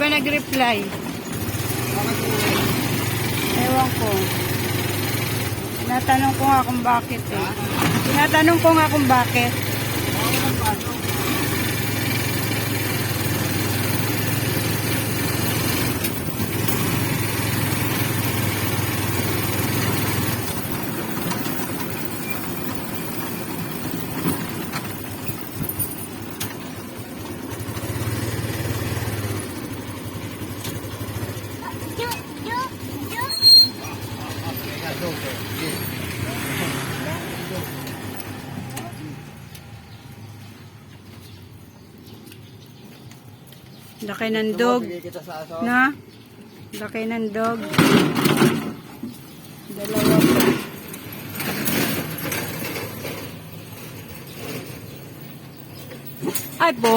nag-reply. Ewan ko. Tinatanong ko nga kung bakit eh. Tinatanong ko nga kung bakit. Laki ng dog. Na? Laki ng dog. Dalawa pa. Ay po.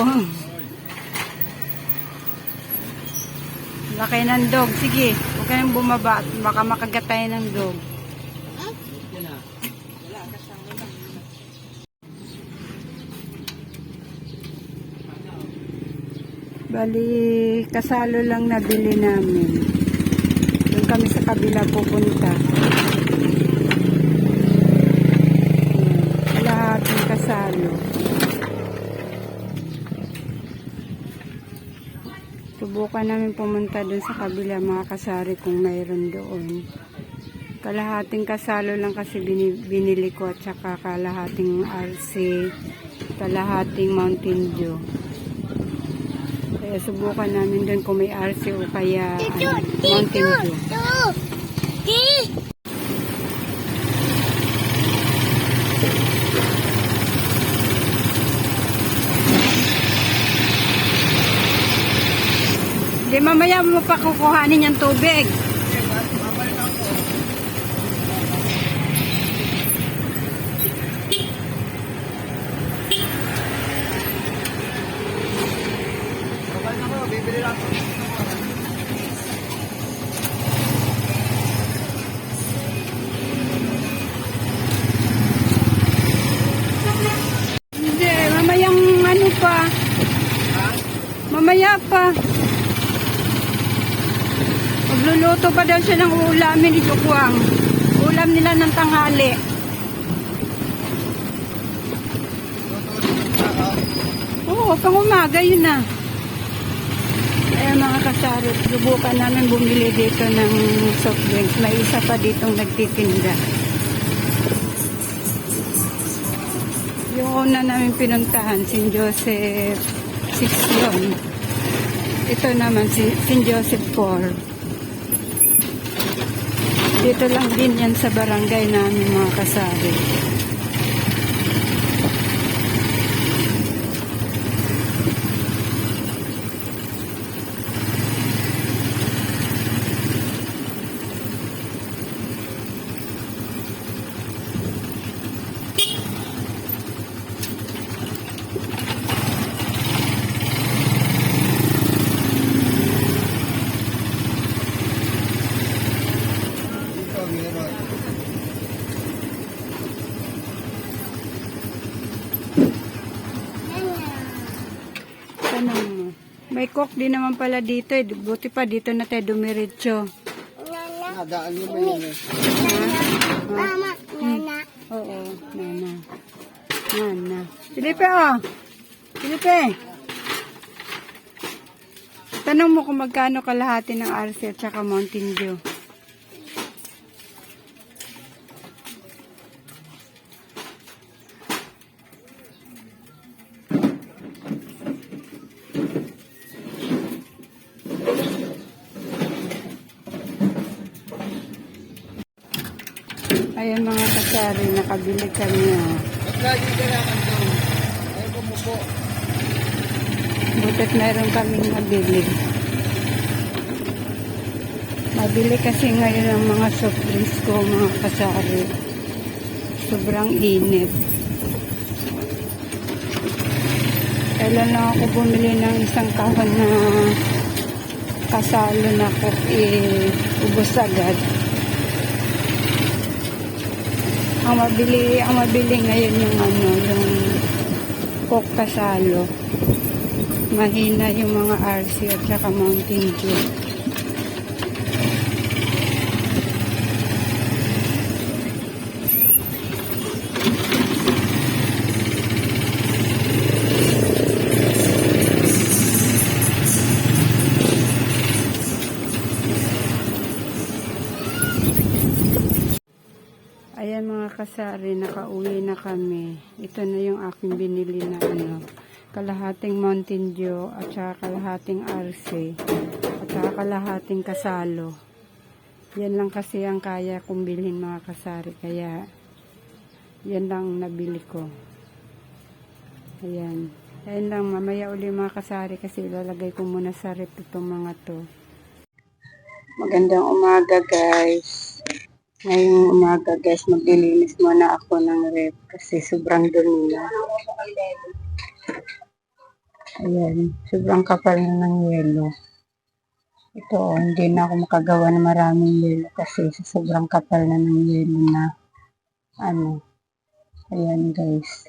Laki ng dog. Sige, huwag ka nang bumaba. Baka makagat tayo ng dog. Bali, kasalo lang nabili namin. Doon kami sa kabila pupunta. Ayan, lahat ng kasalo. Subukan namin pumunta doon sa kabila mga kasari kung mayroon doon. Kalahating kasalo lang kasi bini- binili ko at saka kalahating RC, kalahating Mountain Dew. Kaya subukan namin doon kung may RC o kaya ano, Mountain Dew. Di mamaya mo pa kukuhanin yung tubig. Magluluto pa daw siya ng ulamin ni Jukwang. Ulam nila ng tanghali. Oo, pang umaga yun na. Eh mga kasari, subukan namin bumili dito ng soft drinks. May isa pa ditong nagtitinda. Yung una namin pinuntahan, St. Joseph 6 yun. Ito naman, si St. Joseph 4. Dito lang din yan sa barangay namin mga kasari. Dito, meron. Tanong mo. Cook din naman pala dito eh. Buti pa dito na tayo dumiretso. Nadaan nyo ba yun eh? Mama, nana. Oo, nana. Nana. Felipe, oh. Felipe. Tanong mo kung magkano kalahati ng RC at saka Mountain Dew. Ayan mga kasari, nakabili kami. Oh. Ba't lagi ka na doon? Ayaw ko mo po. Butit meron kaming nabili. Mabili kasi ngayon ang mga soft drinks ko, mga kasari. Sobrang init. Kailan lang ako bumili ng isang kahon na kasalo na ko, eh, ubos agad. Ang mabili, ang mabili ngayon yung ano, yung coke kasalo. mahina yung mga RC at saka Mountain Dew. Kasari, nakauwi na kami. Ito na yung aking binili na ano, kalahating Mountain Dew at saka kalahating RC at saka kalahating kasalo. Yan lang kasi ang kaya kong bilhin mga kasari, kaya yan lang nabili ko. Ayan. Ayan lang, mamaya uli mga kasari kasi ilalagay ko muna sa rep itong mga to. Magandang umaga guys. Ngayong umaga guys, maglilinis muna ako ng rep kasi sobrang dumi na. Ayan, sobrang kapal ng yelo. Ito, hindi na ako makagawa ng maraming yelo kasi sa sobrang kapal na ng yelo na ano. Ayan guys.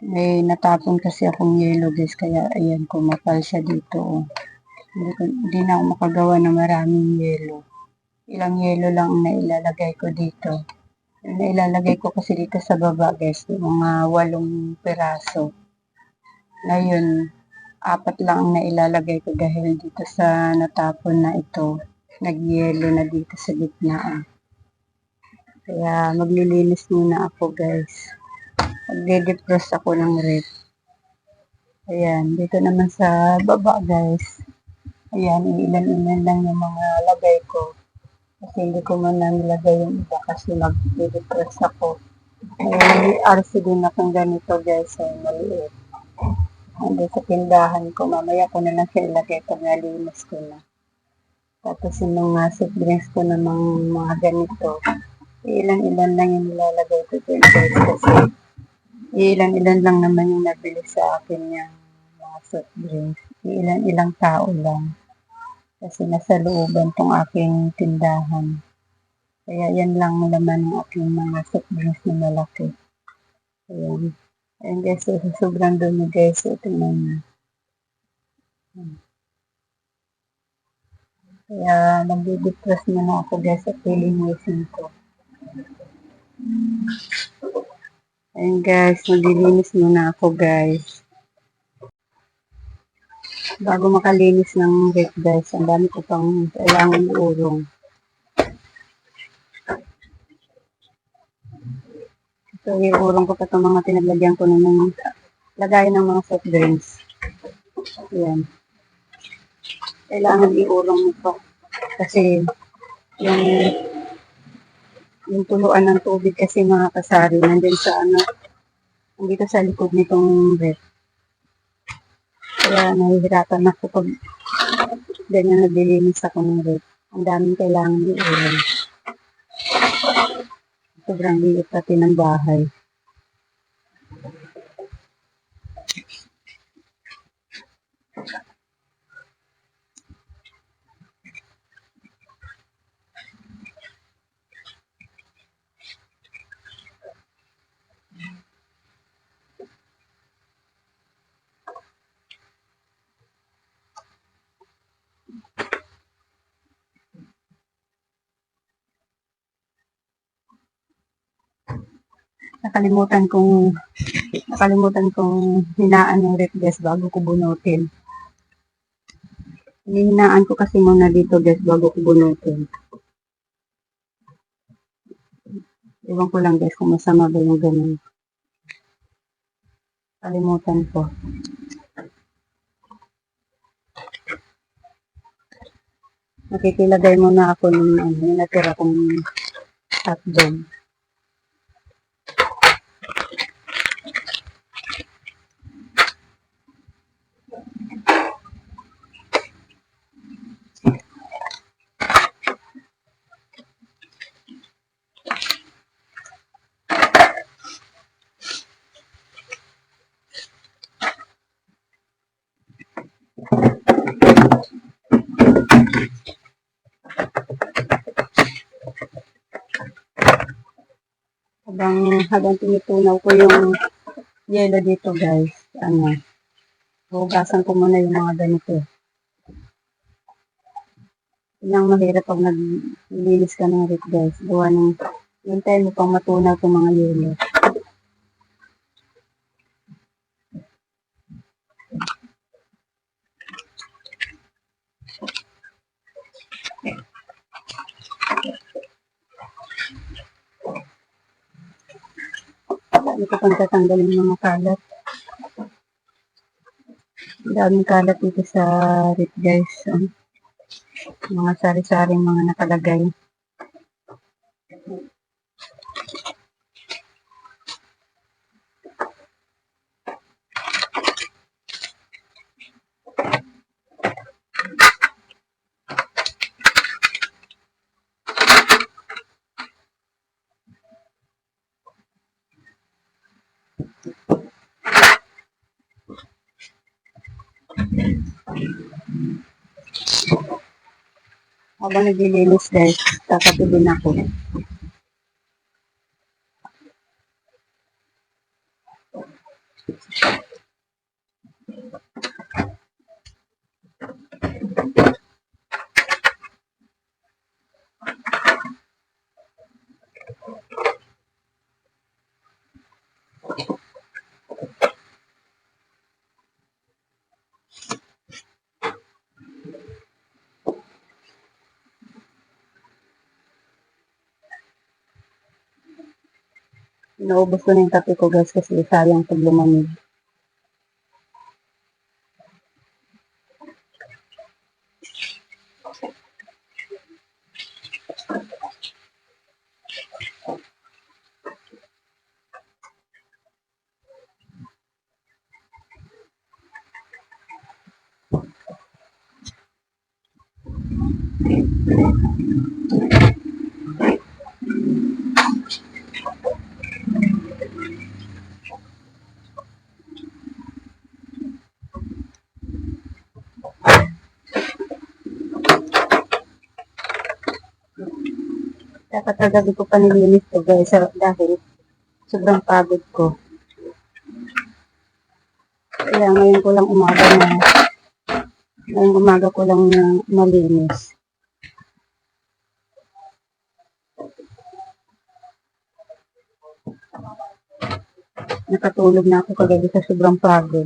May natapon kasi akong yelo guys, kaya ayan, kumapal siya dito. Oh. Hindi, hindi na ako makagawa ng maraming yelo ilang yelo lang ang nailalagay ko dito. Nailalagay ko kasi dito sa baba guys, mga walong peraso. Ngayon, apat lang ang nailalagay ko dahil dito sa natapon na ito, nagyelo na dito sa gitna. ah. Kaya maglilinis muna ako guys. Magde-defrost ako ng rep. Ayan, dito naman sa baba guys. Ayan, ilan-ilan lang yung mga. Kasi hindi ko man nilagay yung iba kasi mag-depress ako. May RC din akong ganito guys, ay maliit. Hindi sa tindahan ko, mamaya ko na lang siya ilagay pag nalinis ko na. Tapos yung mga drinks ko namang mga ganito, ilan-ilan lang yung nilalagay ko dyan guys kasi ilan-ilan lang naman yung nabili sa akin yung mga soft drinks. Ilan-ilang tao lang kasi nasa looban tong aking tindahan. Kaya yan lang laman ng aking mga soft drinks na malaki. Ayan. Ayan guys, so, sobrang dumi guys. So, tingnan na. Kaya nagdi-depress na na ako guys sa linisin ko. Ayan guys, maglilinis muna ako guys bago makalinis ng rep guys, ang dami ko pang kailangan iurong. So, iurong ko pa itong mga pinaglagyan ko ng lagay ng mga soft drinks. Ayan. Kailangan iurong ito. Kasi, yung yung tuluan ng tubig kasi mga kasari, nandun sa ano, nandito sa likod nitong rep. Kaya nahihirapan ako pag ganyan naglilinis ako ng rep. Ang daming kailangan iulan. Sobrang liit pati ng bahay. Nakalimutan kong nakalimutan kong hinaan ng rep guys bago ko bunutin. Hihinaan ko kasi muna dito guys bago ko bunutin. Ewan ko lang guys kung masama ba yung ganun. Kalimutan ko. Nakikilagay muna ako ng ano, natira kong hotdog. Habang habang tinutunaw ko yung yelo dito guys ano Hugasan ko muna yung mga ganito. Yun ang mahirap pag naglilis ka ng rip guys. Gawa ng hintay mo pang matunaw itong mga yelo. Ko pang tatanggalin yung mga kalat. Daming kalat dito sa rip guys. Mga sari-saring mga nakalagay. Habang naglilinis guys, kakatulin ako. Inaubos ko na yung kape ko guys kasi sayang pag lumamig. Dapat kagabi ko pa nilinis to guys dahil sobrang pagod ko. Kaya ngayon ko lang umaga na ngayon umaga ko lang na malinis. Nakatulog na ako kagabi sa sobrang pagod.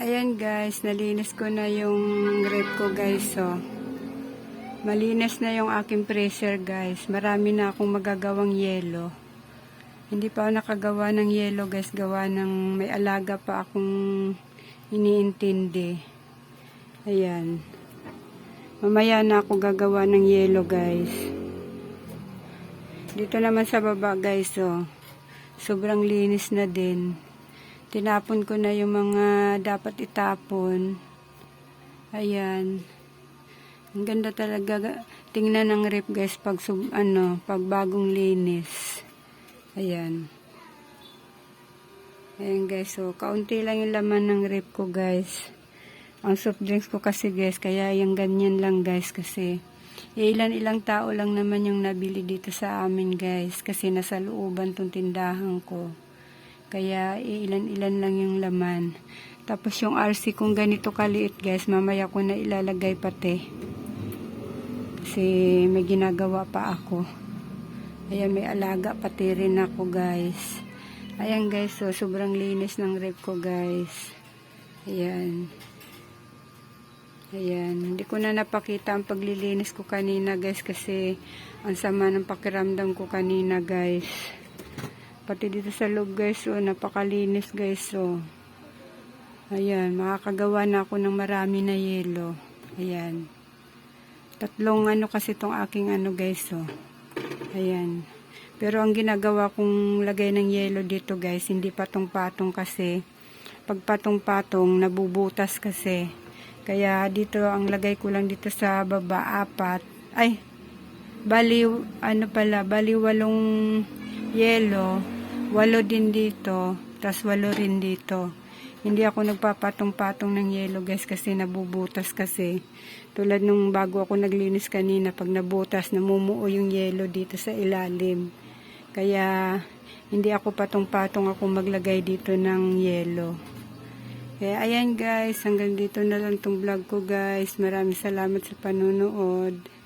Ayan guys, nalinis ko na yung rep ko guys, so. Malinis na yung aking freezer guys. Marami na akong magagawang yelo. Hindi pa ako nakagawa ng yelo guys, gawa ng may alaga pa akong iniintindi. Ayan. Mamaya na ako gagawa ng yelo guys. Dito naman sa baba guys, oh. Sobrang linis na din. Tinapon ko na yung mga dapat itapon. Ayan. Ang ganda talaga tingnan ng rip guys pag sub, ano, pag bagong linis. Ayan. Ayan guys, so kaunti lang yung laman ng rip ko guys. Ang soft drinks ko kasi guys, kaya yung ganyan lang guys kasi ilan ilang tao lang naman yung nabili dito sa amin guys kasi nasa looban tong tindahan ko. Kaya ilan-ilan lang yung laman. Tapos yung RC kung ganito kaliit guys, mamaya ko na ilalagay pati. Kasi may ginagawa pa ako. Ayan, may alaga pati rin ako guys. Ayan guys, so sobrang linis ng rep ko guys. Ayan. Ayan, hindi ko na napakita ang paglilinis ko kanina guys kasi ang sama ng pakiramdam ko kanina guys. Pati dito sa loob guys, so napakalinis guys. So, ayan, makakagawa na ako ng marami na yelo. Ayan. Tatlong ano kasi tong aking ano guys, so. Ayan. Pero ang ginagawa kong lagay ng yelo dito guys, hindi patong-patong kasi. Pag patong-patong, nabubutas kasi. Kaya dito, ang lagay ko lang dito sa baba, apat. Ay, bali, ano pala, bali walong yelo, walo din dito, tas walo rin dito. Hindi ako nagpapatong-patong ng yelo guys kasi nabubutas kasi. Tulad nung bago ako naglinis kanina, pag nabutas, namumuo yung yelo dito sa ilalim. Kaya hindi ako patong-patong ako maglagay dito ng yelo. Kaya ayan guys, hanggang dito na lang tong vlog ko guys. Maraming salamat sa panunood.